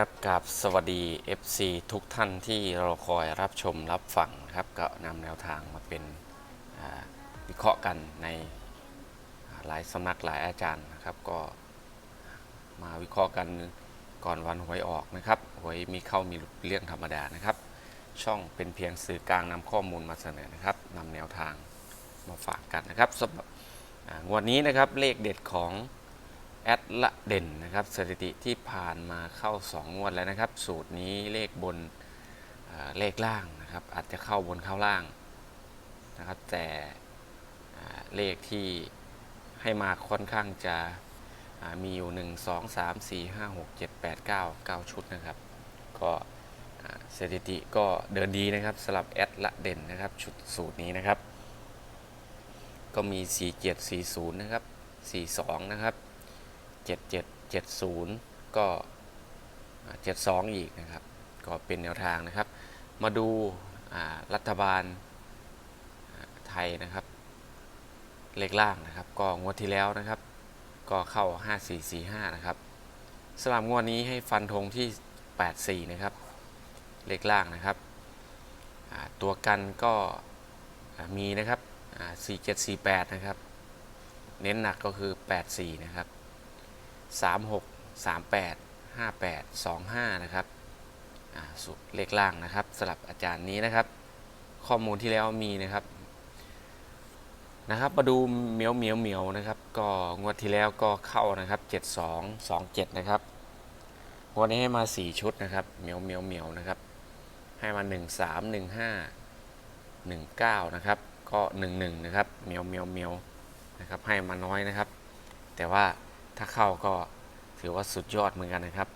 ครับกับสวัสดี FC ทุกท่านที่รอคอยรับชมรับฟังนะครับ ก็นำแนวทางมาเป็นวิเคราะห์กันในหลายสำนักหลายอาจารย์นะครับ ก็มาวิเคราะห์กันก่อนวันหวยออกนะครับหวยมีเข้ามีหลุดเรื่องธรรมดานะครับ ช่องเป็นเพียงสื่อกลางนำข้อมูลมาเสนอนะครับนำแนวทางมาฝากกันนะครับสำหรับงวดนี้นะครับเลขเด็ดของ แอดละเด่นนะครับสถิติที่ผ่านมาเข้า 2 งวดแล้วนะครับ สูตรนี้เลขบนเเลขล่างนะครับ อาจจะเข้าบนเข้าล่างนะครับ แต่เลขที่ให้มาค่อนข้างจะอ่ามีอยู่ 1 2 3 4 5 6 7 8 9 9 ชุดนะครับ ก็สถิติก็เดินดีนะครับสำหรับแอดละเด่นนะครับชุดสูตรนี้นะครับ ก็มี 4 7 4 0 นะครับ 42 นะครับ 77 70 ก็ 72 อีกนะครับ ก็เป็นแนวทางนะครับ มาดูรัฐบาลไทยนะครับเลขล่างนะครับ ก็งวดที่แล้วนะครับ ก็เข้า 5445 นะครับสำหรับงวดนี้ให้ฟันธงที่ 84 นะครับ เลขล่างนะครับ ตัวกันก็มีนะครับอ่า4748 นะครับ เน้นหนักก็คือ 84 นะครับ 36 38 58 25 นะครับสุดเลขล่างนะครับสลับอาจารย์นี้นะครับ ข้อมูลที่แล้วมีนะครับนะครับ มาดูเหมียวเหมียวเหมียวนะครับ ก็งวดที่แล้วก็เข้านะครับ 72 27 นะครับงวดนี้ให้มา 4 ชุดนะครับเหมียวเหมียวเหมียวนะครับ ให้มา 13 15 19 นะครับ ก็ 11 นะครับเหมียวเหมียวเหมียวนะครับ ให้มาน้อยนะครับ แต่ว่า ถ้าเข้าก็ถือว่าสุดยอดเหมือนกันนะครับ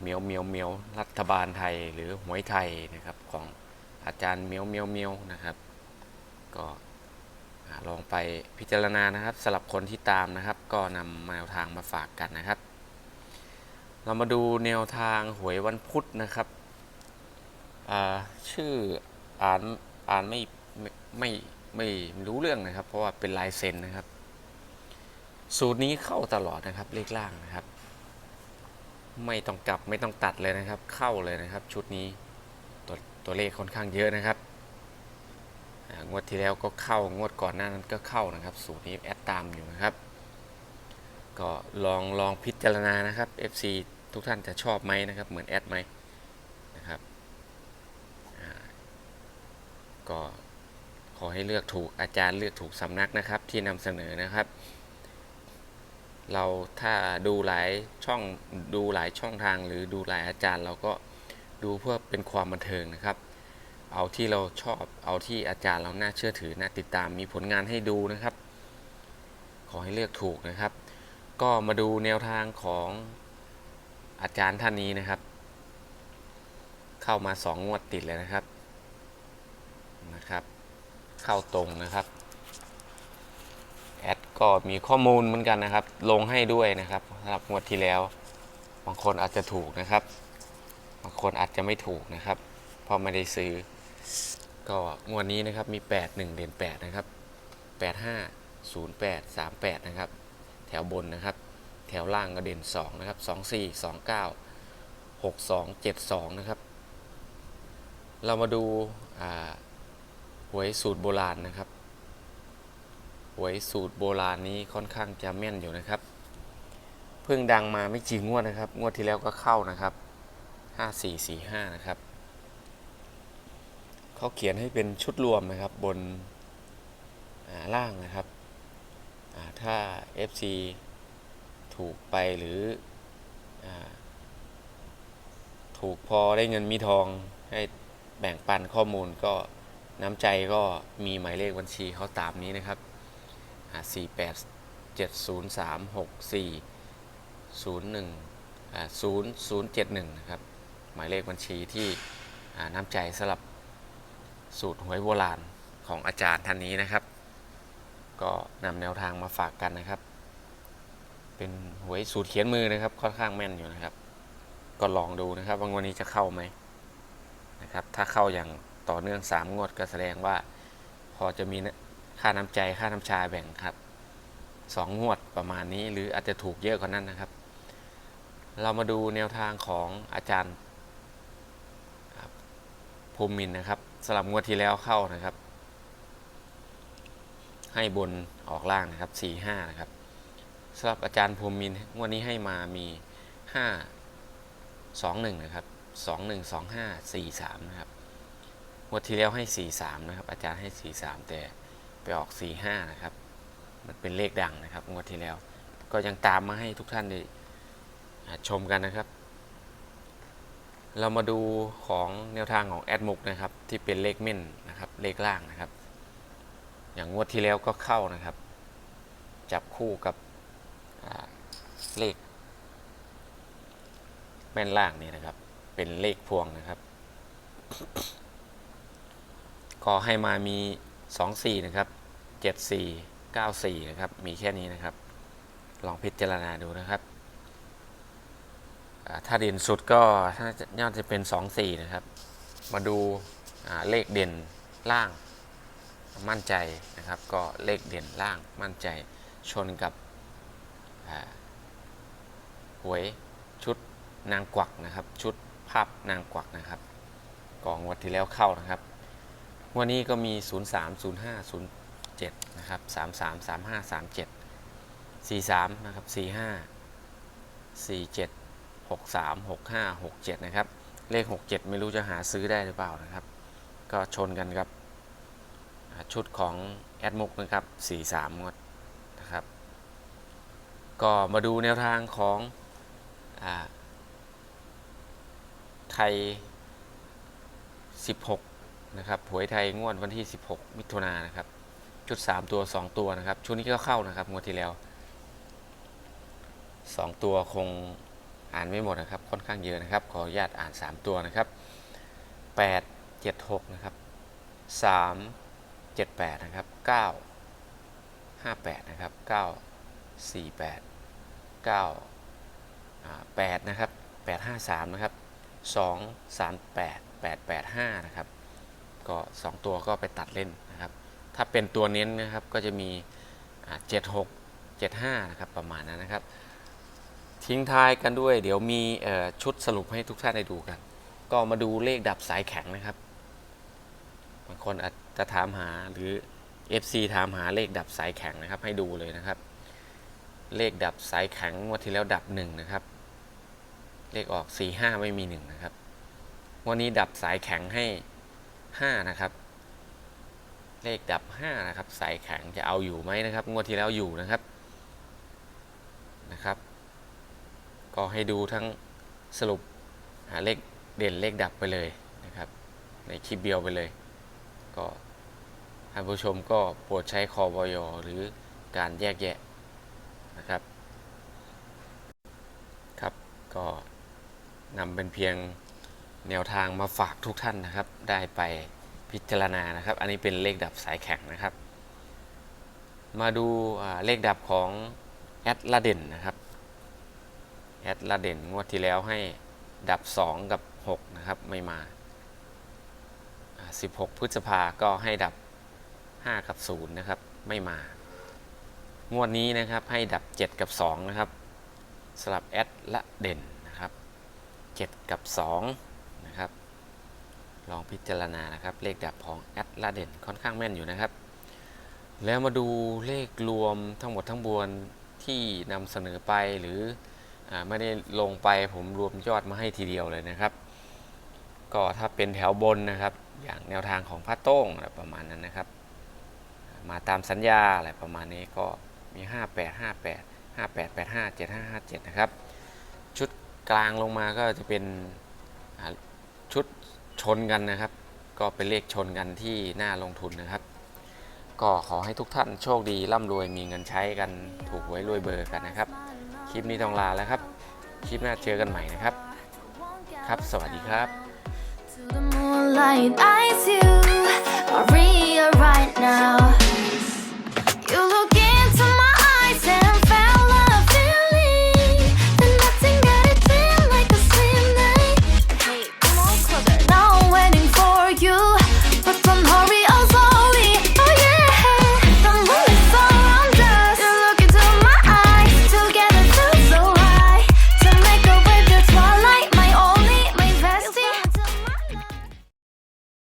เมียวเมียวเมียวรัฐบาลไทยหรือหวยไทยนะครับของอาจารย์เมียวเมียวเมียวนะครับ ก็ลองไปพิจารณานะครับสำหรับคนที่ตามนะครับ ก็นำแนวทางมาฝากกันนะครับ เรามาดูแนวทางหวยวันพุธนะครับชื่ออ่านอ่านไม่ไม่ไม่ไม่ไม่รู้เรื่องนะครับ เพราะว่าเป็นลายเซ็นนะครับ สูตรนี้เข้าตลอดนะครับเลขล่างนะครับ ไม่ต้องกลับไม่ต้องตัดเลยนะครับ เข้าเลยนะครับ ชุดนี้ตัวตัวเลขค่อนข้างเยอะนะครับงวดที่แล้วก็เข้างวดก่อนหน้านั้นก็เข้านะครับ สูตรนี้แอดตามอยู่นะครับ ก็ลองลองพิจารณานะครับ FC ทุกท่านจะชอบไหมนะครับ เหมือนแอดไหมนะครับก็ขอให้เลือกถูกอาจารย์เลือกถูกสำนักนะครับที่นำเสนอนะครับ เราถ้าดูหลายช่องดูหลายช่องทางหรือดูหลายอาจารย์ เราก็ดูเพื่อเป็นความบันเทิงนะครับ เอาที่เราชอบเอาที่อาจารย์เราน่าเชื่อถือน่าติดตามมีผลงานให้ดูนะครับ ขอให้เลือกถูกนะครับ ก็มาดูแนวทางของอาจารย์ท่านนี้นะครับ เข้ามาสองงวดติดเลยนะครับนะครับ เข้าตรงนะครับ ก็มีข้อมูลเหมือนกันนะครับ ลงให้ด้วยนะครับสำหรับงวดที่แล้ว บางคนอาจจะถูกนะครับ บางคนอาจจะไม่ถูกนะครับเพราะไม่ได้ซื้อ ก็งวดนี้นะครับมี 8 1 เด่น8 นะครับ 85 08 38 นะครับ แถวบนนะครับ แถวล่างก็เด่น 2 นะครับ 24 29 62 72 นะครับ เรามาดูาหวยสูตรโบราณนะครับ หวยสูตรโบราณนี้ค่อนข้างจะแม่นอยู่นะครับ เพิ่งดังมาไม่กี่งวดนะครับ งวดที่แล้วก็เข้านะครับ 5445 นะครับ เขาเขียนให้เป็นชุดรวมนะครับบนล่างนะครับอ่าถ้า FC ถูกไปหรืออถูกพอได้เงินมีทองให้แบ่งปันข้อมูลก็น้ำใจก็มีหมายเลขบัญชีเขาตามนี้นะครับ สี่แปดเจ็ดศูนย์สามหกสี่ศูนย์หนึ่งศูนย์ศูนย์เจ็ดหนึ่งนะครับ หมายเลขบัญชีที่น้ำใจสลับสูตรหวยโบราณของอาจารย์ท่านนี้นะครับ ก็นำแนวทางมาฝากกันนะครับ เป็นหวยสูตรเขียนมือนะครับ ค่อนข้างแม่นอยู่นะครับ ก็ลองดูนะครับว่าวันนี้จะเข้าไหมนะครับ ถ้าเข้าอย่างต่อเนื่อง3งวดก็แสดงว่าพอจะมี ค่าน้ำใจค่าน้ำชาแบ่งครับสองงวดประมาณนี้ หรืออาจจะถูกเยอะกว่านั้นนะครับ เรามาดูแนวทางของอาจารย์ครับภูมินนะครับสลับงวดที่แล้วเข้านะครับ ให้บนออกล่างนะครับสี่ห้านะครับสำหรับอาจารย์ภูมินงวดนี้ให้มามีห้าสองหนึ่งนะครับสองหนึ่งสองห้าสี่สามนะครับงวดที่แล้วให้สี่สามนะครับ อาจารย์ให้สี่สามแต่ ไปออกสี่ห้านะครับ มันเป็นเลขดังนะครับงวดที่แล้ว ก็ยังตามมาให้ทุกท่านได้ชมกันนะครับ เรามาดูของแนวทางของแอดมุกนะครับ ที่เป็นเลขเม่นนะครับ เลขล่างนะครับ อย่างงวดที่แล้วก็เข้านะครับ จับคู่กับเลข แม่นล่างนี่นะครับ เป็นเลขพวงนะครับ ก็ให้มามี 2 4 นะครับ 7 4 9 4 นะครับ มีแค่นี้นะครับ ลองพิจารณาดูนะครับ ถ้าเด่นสุดก็ถ้าน่าจะเป็น 2 4 นะครับ มาดูาเลขเด่นล่าง มั่นใจนะครับ ก็เลขเด่นล่างมั่นใจชนกับหวยชุดนางกวักนะครับ ชุดภาพนางกวักนะครับกองวัดที่แล้วเข้านะครับ วันนี้ก็มี 0 3 0 5 0 7 นะครับ 3 3 3 5 3 7 4 3 นะครับ 4 5 4 7 6 3 6 5 6 7 นะครับ เลข 6 7 ไม่รู้จะหาซื้อได้หรือเปล่านะครับ ก็ชนกันกับ ชุดของแอดมุกนะครับ 4 3 งวดนะครับ ก็มาดูแนวทางของอไทย 16 นะครับหวยไทยงวดวันที่ 16 มิถุนายนนะครับ ชุด 3 ตัว 2 ตัวนะครับ ชุดนี้ก็เข้านะครับงวดที่แล้ว 2 ตัวคงอ่านไม่หมดนะครับ ค่อนข้างเยอะนะครับ ขออนุญาตอ่าน 3 ตัวนะครับ 8 7 6 นะครับ 3 7 8 นะครับ 9 5 8 นะครับ 9 4 8 9อ่า8นะครับ 8 5 3 นะครับ 2 3 8 8 8 5 นะครับ ก็ 2 ตัวก็ไปตัดเล่นนะครับ ถ้าเป็นตัวเน้นนะครับก็จะมีอ่า76 75นะครับประมาณนั้นนะครับ ทิ้งท้ายกันด้วย เดี๋ยวมีชุดสรุปให้ทุกท่านได้ดูกัน ก็มาดูเลขดับสายแข็งนะครับบางคนอาจจะถามหาหรือ FC ถามหาเลขดับสายแข็งนะครับ ให้ดูเลยนะครับ เลขดับสายแข็งงวันที่แล้วดับหนึ่งนะครับ เลขออก4 5ไม่มี1นะครับวันนี้ดับสายแข็งให้ 5 นะครับ เลขดับ 5 นะครับ สายแข็งจะเอาอยู่ไหมนะครับ งวดที่แล้วอยู่นะครับนะครับ ก็ให้ดูทั้งสรุปหาเลขเด่นเลขดับไปเลยนะครับ ในคลิปเดียวไปเลย ก็ท่านผู้ชมก็โปรดใช้คอบอยหรือการแยกแยะนะครับ ครับก็นำเป็นเพียง แนวทางมาฝากทุกท่านนะครับ ได้ไปพิจารณานะครับ อันนี้เป็นเลขดับสายแข็งนะครับ มาดูเลขดับของแอดลาเด่นนะครับแอดลาเด่นงวดที่แล้วให้ดับ 2 กับ 6 นะครับ ไม่มา 16 พฤษภาก็ให้ดับ 5 กับ 0 นะครับ ไม่มา งวดนี้นะครับให้ดับ 7 กับ 2 นะครับสลับแอดละเด่นนะครับ 7 กับ 2 ลองพิจารณานะครับ เลขดับของแอดละเด่นค่อนข้างแม่นอยู่นะครับ แล้วมาดูเลขรวมทั้งหมดทั้งมวลที่นำเสนอไปหรืออไม่ได้ลงไปผมรวมยอดมาให้ทีเดียวเลยนะครับ ก็ถ้าเป็นแถวบนนะครับ อย่างแนวทางของพระโต้งอะไรประมาณนั้นนะครับ มาตามสัญญาอะไรประมาณนี้ก็มี 58 58 58 85 75 57 นะครับ ชุดกลางลงมาก็จะเป็นชุด ชนกันนะครับ ก็เป็นเลขชนกันที่หน้าลงทุนนะครับ ก็ขอให้ทุกท่านโชคดีร่ำรวยมีเงินใช้กันถูกหวยรวยเบอร์กันนะครับ คลิปนี้ต้องลาแล้วครับ คลิปหน้าเจอกันใหม่นะครับ ครับ สวัสดีครับ right now You look